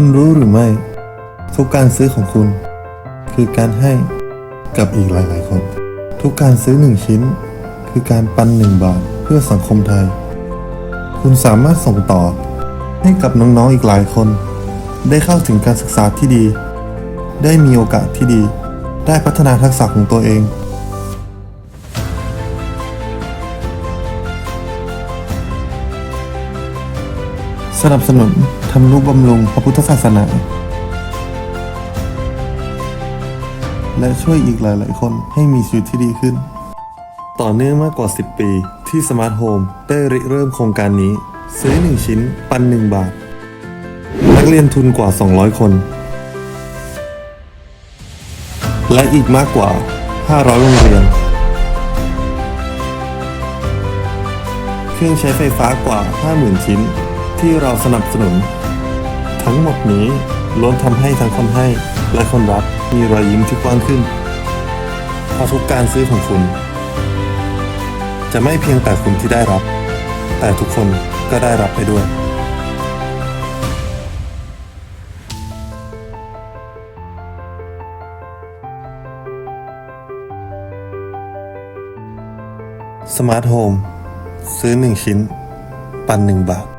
คุณรู้หรือไม่ทุกการซื้อของคุณ คือการให้กับอีกหลาย ๆ คน ทุกการซื้อหนึ่งชิ้น คือการปันหนึ่งบาทเพื่อสังคมไทย คุณสามารถส่งต่อ ให้กับน้องๆอีกหลายคน ได้เข้าถึงการศึกษาที่ดี ได้มีโอกาสที่ดี ได้พัฒนาทักษะของตัวเอง สนับสนุนทำนุบำรุงพระพุทธศาสนา และช่วยอีกหลาย ๆ คนให้มีชีวิตที่ดีขึ้น ต่อเนื่องมากกว่า 10 ปีที่สมาร์ทโฮมได้ริเริ่มโครงการนี้ ซื้อ 1 ชิ้น ปัน 1 บาท นักเรียนทุนกว่า 200 คน และอีกมากกว่า 500 โรงเรียน เครื่องใช้ไฟฟ้ากว่า 50,000 ชิ้น ที่เราสนับสนุน ทั้งหมดนี้ล้วนทำให้ทั้งคนให้และคนรับมีรอยยิ้มที่กว้างขึ้นเพราะทุกการซื้อของคุณ จะไม่เพียงแต่คุณที่ได้รับ แต่ทุกคนก็ได้รับไปด้วยสมาร์ทโฮมซื้อ 1 ชิ้น ปัน 1 บาท